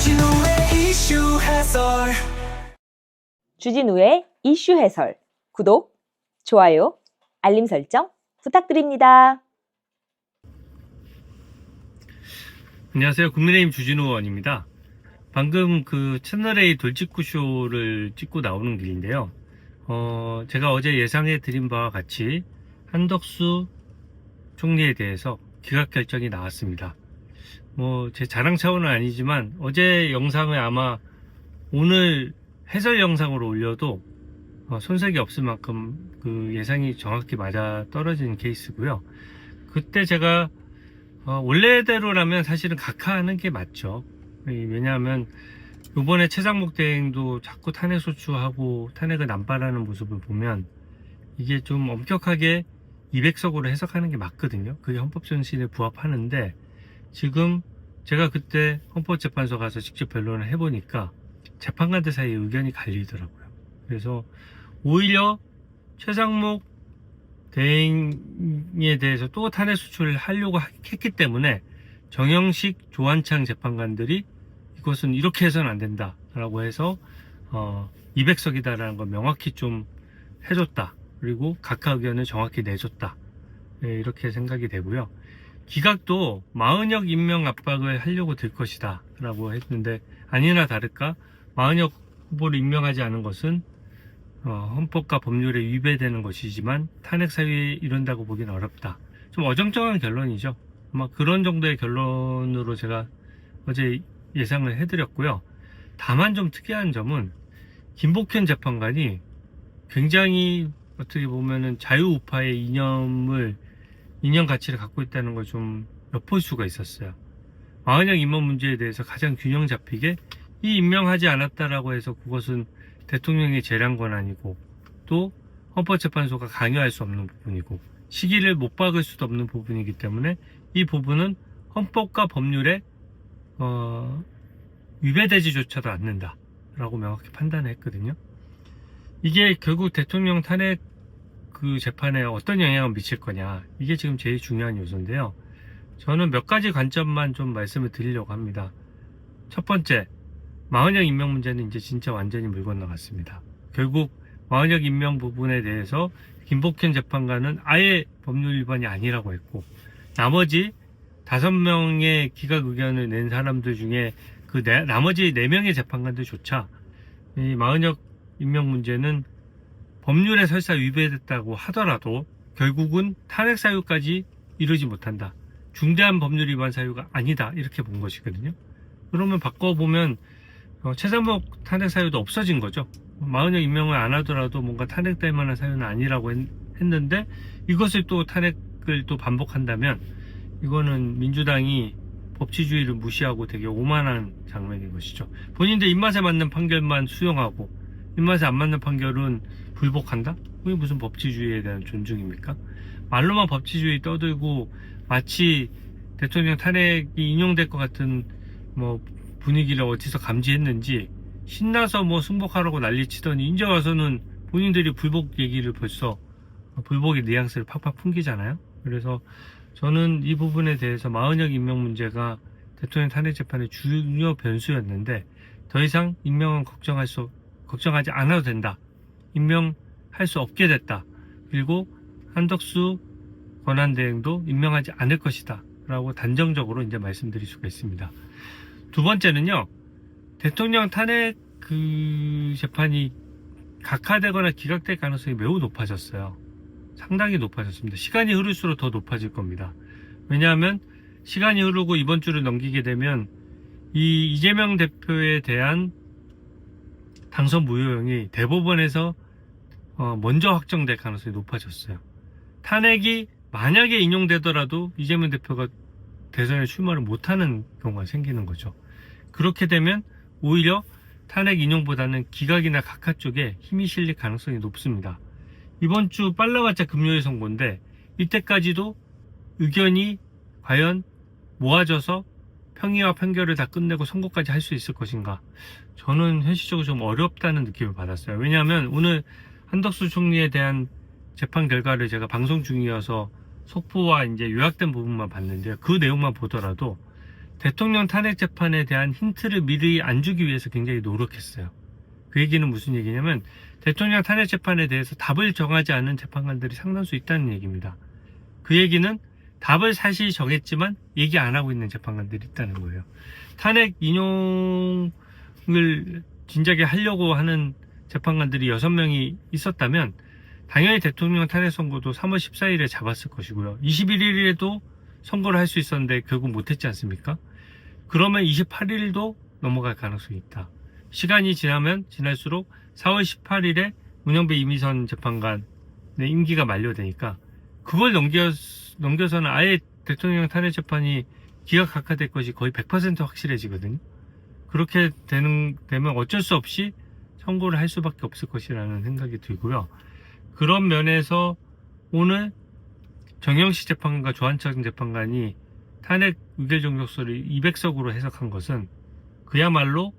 주진우의 이슈 해설 주진우의 이슈 해설. 구독, 좋아요, 알림 설정 부탁드립니다. 안녕하세요. 국민의힘 주진우 의원입니다. 방금 그 채널A 돌직구 쇼를 찍고 나오는 길인데요. 어, 제가 어제 예상해 드린 바와 같이 한덕수 총리에 대해서 기각 결정이 나왔습니다. 뭐, 제 자랑 차원은 아니지만 어제 영상을 아마 오늘 해설 영상으로 올려도 어, 손색이 없을 만큼 그 예상이 정확히 맞아 떨어진 케이스고요. 그때 제가 어, 원래대로라면 사실은 각하하는 게 맞죠. 이, 왜냐하면 이번에 최상목 대행도 자꾸 탄핵 소추하고 탄핵을 남발하는 모습을 보면 이게 좀 엄격하게 200석으로 해석하는 게 맞거든요. 그게 헌법정신에 부합하는데 지금 제가 그때 헌법재판소 가서 직접 변론을 해보니까 재판관들 사이에 의견이 갈리더라고요. 그래서 오히려 최상목 대행에 대해서 또 탄핵 수출을 하려고 했기 때문에 정영식 조한창 재판관들이 이것은 이렇게 해서는 안 된다라고 해서 어 200석이다라는 걸 명확히 좀 해줬다. 그리고 각하 의견을 정확히 내줬다. 네, 이렇게 생각이 되고요. 기각도 마은혁 임명 압박을 하려고 들 것이다. 라고 했는데 아니나 다를까 마은혁 후보를 임명하지 않은 것은 어, 헌법과 법률에 위배되는 것이지만 탄핵 사유에 이른다고 보기는 어렵다. 좀 어정쩡한 결론이죠. 아마 그런 정도의 결론으로 제가 어제 예상을 해드렸고요. 다만 좀 특이한 점은 김복현 재판관이 굉장히 어떻게 보면은 자유우파의 이념을 이념 가치를 갖고 있다는 걸 좀 엿볼 수가 있었어요. 마은영 임원 문제에 대해서 가장 균형 잡히게 이 임명하지 않았다라고 해서 그것은 대통령의 재량 권한이고 또 헌법재판소가 강요할 수 없는 부분이고 시기를 못 박을 수도 없는 부분이기 때문에 이 부분은 헌법과 법률에 어, 위배되지조차도 않는다라고 명확히 판단했거든요. 이게 결국 대통령 탄핵 그 재판에 어떤 영향을 미칠 거냐 이게 지금 제일 중요한 요소인데요. 저는 몇 가지 관점만 좀 말씀을 드리려고 합니다. 첫 번째, 마은혁 임명 문제는 이제 진짜 완전히 물 건너갔습니다. 결국 마은혁 임명 부분에 대해서 김복현 재판관은 아예 법률 위반이 아니라고 했고 나머지 다섯 명의 기각 의견을 낸 사람들 중에 그 네- 나머지 네 명의 재판관들조차 이 마은혁 임명 문제는 법률에 설사 위배됐다고 하더라도 결국은 탄핵 사유까지 이루지 못한다. 중대한 법률 위반 사유가 아니다. 이렇게 본 것이거든요. 그러면 바꿔보면 어, 최상목 탄핵 사유도 없어진 거죠. 마흔여 임명을 안 하더라도 뭔가 탄핵될 만한 사유는 아니라고 했, 는데 이것을 또 탄핵을 또 반복한다면 이거는 민주당이 법치주의를 무시하고 되게 오만한 장면인 것이죠. 본인들 입맛에 맞는 판결만 수용하고 입맛에 안 맞는 판결은 불복한다? 그게 무슨 법치주의에 대한 존중입니까? 말로만 법치주의 떠들고 마치 대통령 탄핵이 인용될 것 같은 뭐 분위기를 어디서 감지했는지 신나서 뭐 승복하라고 난리치더니 이제 와서는 본인들이 불복 얘기를 벌써 불복의 뉘앙스를 팍팍 풍기잖아요. 그래서 저는 이 부분에 대해서 마은혁 임명 문제가 대통령 탄핵 재판의 중요 변수였는데 더 이상 임명은 걱정할 수 걱정하지 않아도 된다. 임명할 수 없게 됐다. 그리고 한덕수 권한대행도 임명하지 않을 것이다. 라고 단정적으로 이제 말씀드릴 수가 있습니다. 두 번째는요, 대통령 탄핵 그 재판이 각하되거나 기각될 가능성이 매우 높아졌어요. 상당히 높아졌습니다. 시간이 흐를수록 더 높아질 겁니다. 왜냐하면 시간이 흐르고 이번 주를 넘기게 되면 이 이재명 대표에 대한 당선 무효형이 대법원에서 어, 먼저 확정될 가능성이 높아졌어요. 탄핵이 만약에 인용되더라도 이재명 대표가 대선에 출마를 못하는 경우가 생기는 거죠. 그렇게 되면 오히려 탄핵 인용보다는 기각이나 각하 쪽에 힘이 실릴 가능성이 높습니다. 이번 주 빨라봤자 금요일 선고인데 이때까지도 의견이 과연 모아져서 평의와 판결을 다 끝내고 선고까지 할 수 있을 것인가? 저는 현실적으로 좀 어렵다는 느낌을 받았어요. 왜냐하면 오늘 한덕수 총리에 대한 재판 결과를 제가 방송 중이어서 속보와 이제 요약된 부분만 봤는데 그 내용만 보더라도 대통령 탄핵 재판에 대한 힌트를 미리 안 주기 위해서 굉장히 노력했어요. 그 얘기는 무슨 얘기냐면 대통령 탄핵 재판에 대해서 답을 정하지 않은 재판관들이 상당수 있다는 얘기입니다. 그 얘기는 답을 사실 정했지만 얘기 안 하고 있는 재판관들이 있다는 거예요. 탄핵 인용 을 진작에 하려고 하는 재판관들이 6명이 있었다면 당연히 대통령 탄핵 선고도 3월 14일에 잡았을 것이고요. 21일에도 선거를 할 수 있었는데 결국 못했지 않습니까? 그러면 28일도 넘어갈 가능성이 있다. 시간이 지나면 지날수록 4월 18일에 문영배 이미선 재판관의 임기가 만료되니까 그걸 넘겨, 넘겨서는 아예 대통령 탄핵 재판이 기각 각하될 것이 거의 100% 확실해지거든요. 그렇게 되는, 되면 어쩔 수 없이 선고를 할 수밖에 없을 것이라는 생각이 들고요. 그런 면에서 오늘 정영식 재판관과 조한창 재판관이 탄핵 의결 종족서를 200석으로 해석한 것은 그야말로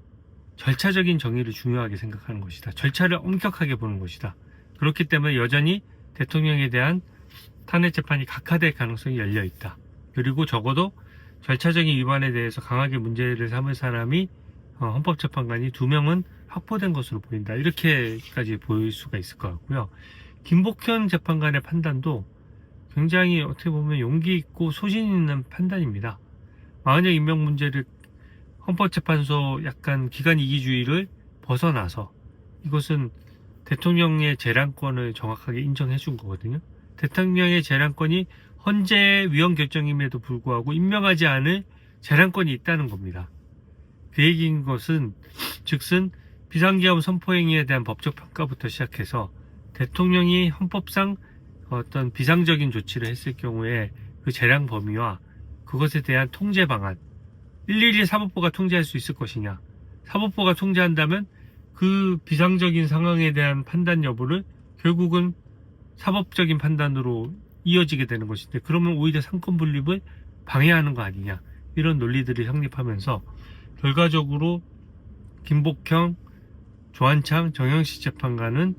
절차적인 정의를 중요하게 생각하는 것이다. 절차를 엄격하게 보는 것이다. 그렇기 때문에 여전히 대통령에 대한 탄핵 재판이 각하될 가능성이 열려 있다. 그리고 적어도 절차적인 위반에 대해서 강하게 문제를 삼을 사람이 어, 헌법재판관이 두 명은 확보된 것으로 보인다. 이렇게까지 보일 수가 있을 것 같고요. 김복현 재판관의 판단도 굉장히 어떻게 보면 용기 있고 소신 있는 판단입니다. 마흔의 임명 문제를 헌법재판소 약간 기관 이기주의를 벗어나서 이것은 대통령의 재량권을 정확하게 인정해 준 거거든요. 대통령의 재량권이 헌재 위헌 결정임에도 불구하고 임명하지 않을 재량권이 있다는 겁니다. 그 얘기인 것은 즉슨 비상계엄 선포행위에 대한 법적 평가부터 시작해서 대통령이 헌법상 어떤 비상적인 조치를 했을 경우에 그 재량 범위와 그것에 대한 통제 방안 일일이 사법부가 통제할 수 있을 것이냐 사법부가 통제한다면 그 비상적인 상황에 대한 판단 여부를 결국은 사법적인 판단으로 이어지게 되는 것인데 그러면 오히려 상권 분립을 방해하는 거 아니냐 이런 논리들이 성립하면서 결과적으로 김복형, 조한창, 정영식 재판관은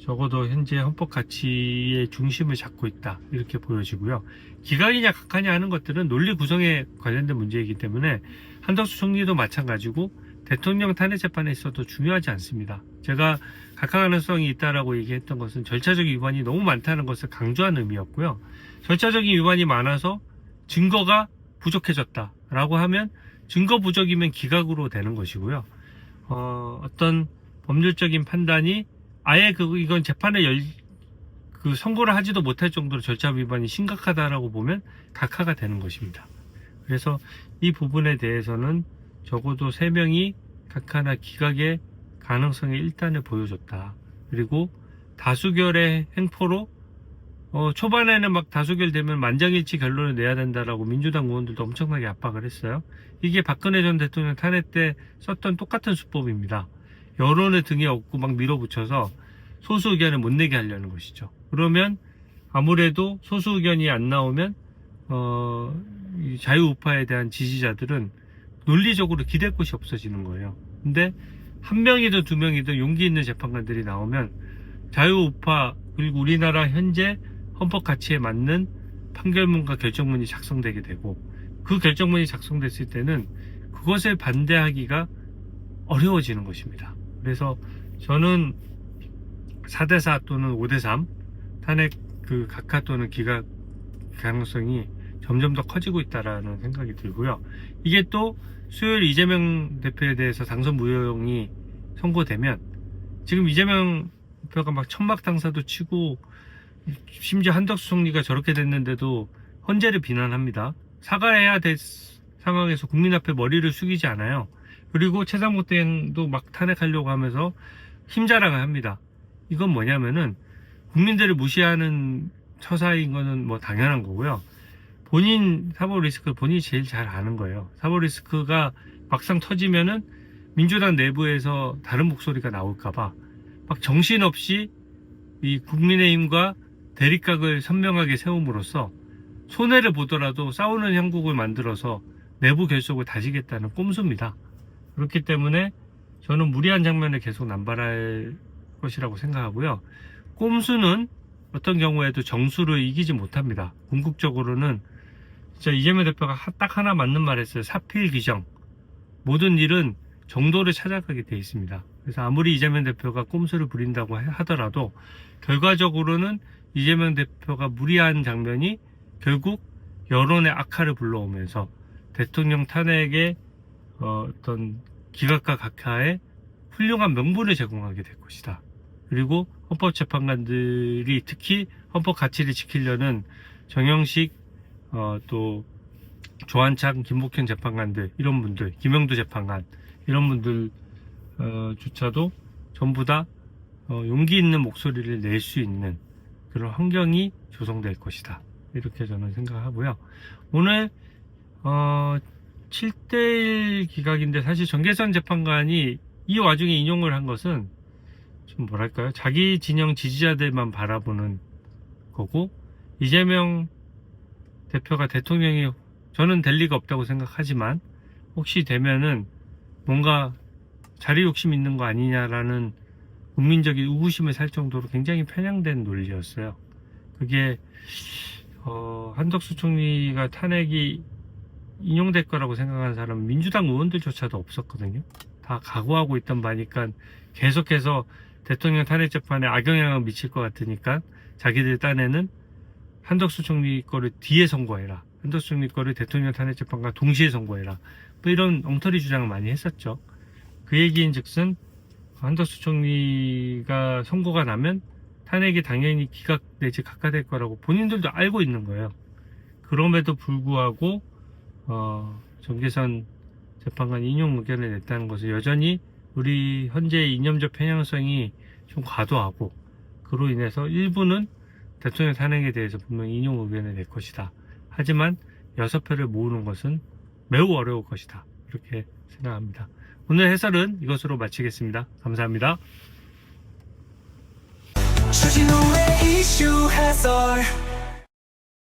적어도 현재 헌법 가치의 중심을 잡고 있다 이렇게 보여지고요. 기각이냐 각하냐 하는 것들은 논리 구성에 관련된 문제이기 때문에 한덕수 총리도 마찬가지고 대통령 탄핵 재판에 있어도 중요하지 않습니다. 제가 각하 가능성이 있다라고 얘기했던 것은 절차적인 위반이 너무 많다는 것을 강조한 의미였고요. 절차적인 위반이 많아서 증거가 부족해졌다라고 하면 증거 부족이면 기각으로 되는 것이고요. 어, 어떤 법률적인 판단이 아예 그 이건 재판에 열, 그 선고를 하지도 못할 정도로 절차 위반이 심각하다라고 보면 각하가 되는 것입니다. 그래서 이 부분에 대해서는 적어도 세 명이 각하나 기각의 가능성의 일단을 보여줬다. 그리고 다수결의 행포로 어, 초반에는 막 다수결 되면 만장일치 결론을 내야 된다라고 민주당 의원들도 엄청나게 압박을 했어요. 이게 박근혜 전 대통령 탄핵 때 썼던 똑같은 수법입니다. 여론을 등에 업고 막 밀어붙여서 소수 의견을 못 내게 하려는 것이죠. 그러면 아무래도 소수 의견이 안 나오면 어, 이 자유우파에 대한 지지자들은 논리적으로 기댈 곳이 없어지는 거예요. 근데 한 명이든 두 명이든 용기 있는 재판관들이 나오면 자유우파 그리고 우리나라 현재 헌법 가치에 맞는 판결문과 결정문이 작성되게 되고 그 결정문이 작성됐을 때는 그것을 반대하기가 어려워지는 것입니다. 그래서 저는 4대4 또는 5대3 탄핵 그 각하 또는 기각 가능성이 점점 더 커지고 있다라는 생각이 들고요. 이게 또 수요일 이재명 대표에 대해서 당선 무효용이 선고되면 지금 이재명 대표가 막 천막 당사도 치고 심지어 한덕수 총리가 저렇게 됐는데도 헌재를 비난합니다. 사과해야 될 상황에서 국민 앞에 머리를 숙이지 않아요. 그리고 최상목 대행도 막 탄핵하려고 하면서 힘자랑을 합니다. 이건 뭐냐면은 국민들을 무시하는 처사인 거는 뭐 당연한 거고요. 본인 사법 리스크를 본인이 제일 잘 아는 거예요. 사법 리스크가 막상 터지면은 민주당 내부에서 다른 목소리가 나올까봐 막 정신없이 이 국민의힘과 대립각을 선명하게 세움으로써 손해를 보더라도 싸우는 형국을 만들어서 내부 결속을 다지겠다는 꼼수입니다. 그렇기 때문에 저는 무리한 장면을 계속 남발할 것이라고 생각하고요. 꼼수는 어떤 경우에도 정수를 이기지 못합니다. 궁극적으로는 진짜 이재명 대표가 하- 딱 하나 맞는 말 했어요. 사필 규정. 모든 일은 정도를 찾아가게 돼 있습니다. 그래서 아무리 이재명 대표가 꼼수를 부린다고 하- 하더라도 결과적으로는 이재명 대표가 무리한 장면이 결국 여론의 악화를 불러오면서 대통령 탄핵의 어, 어떤 기각과 각하의 훌륭한 명분을 제공하게 될 것이다. 그리고 헌법재판관들이 특히 헌법 가치를 지키려는 정영식 어, 또 조한창, 김복현 재판관들 이런 분들, 김영두 재판관 이런 분들 어, 조차도 전부 다 어, 용기 있는 목소리를 낼 수 있는 그런 환경이 조성될 것이다. 이렇게 저는 생각하고요. 오늘 어, 7대1 기각인데 사실 정계선 재판관이 이 와중에 인용을 한 것은 좀 뭐랄까요? 자기 진영 지지자들만 바라보는 거고 이재명 대표가 대통령이 저는 될 리가 없다고 생각하지만 혹시 되면은 뭔가 자리 욕심 있는 거 아니냐라는 국민적인 의구심을 살 정도로 굉장히 편향된 논리였어요. 그게 어, 한덕수 총리가 탄핵이 인용될 거라고 생각하는 사람은 민주당 의원들조차도 없었거든요. 다 각오하고 있던 바니까 계속해서 대통령 탄핵 재판에 악영향을 미칠 것 같으니까 자기들 딴에는 한덕수 총리 거를 뒤에 선고해라. 한덕수 총리 거를 대통령 탄핵 재판과 동시에 선고해라. 뭐 이런 엉터리 주장을 많이 했었죠. 그 얘기인 즉슨 한덕수 총리가 선고가 나면 탄핵이 당연히 기각 내지 각하될 거라고 본인들도 알고 있는 거예요. 그럼에도 불구하고 어, 정계선 재판관 인용 의견을 냈다는 것은 여전히 우리 현재의 이념적 편향성이 좀 과도하고 그로 인해서 일부는 대통령 탄핵에 대해서 분명히 인용 의견을 낼 것이다. 하지만 여섯 표를 모으는 것은 매우 어려울 것이다. 이렇게 생각합니다. 오늘 해설은 이것으로 마치겠습니다. 감사합니다. 주진우의 이슈 해설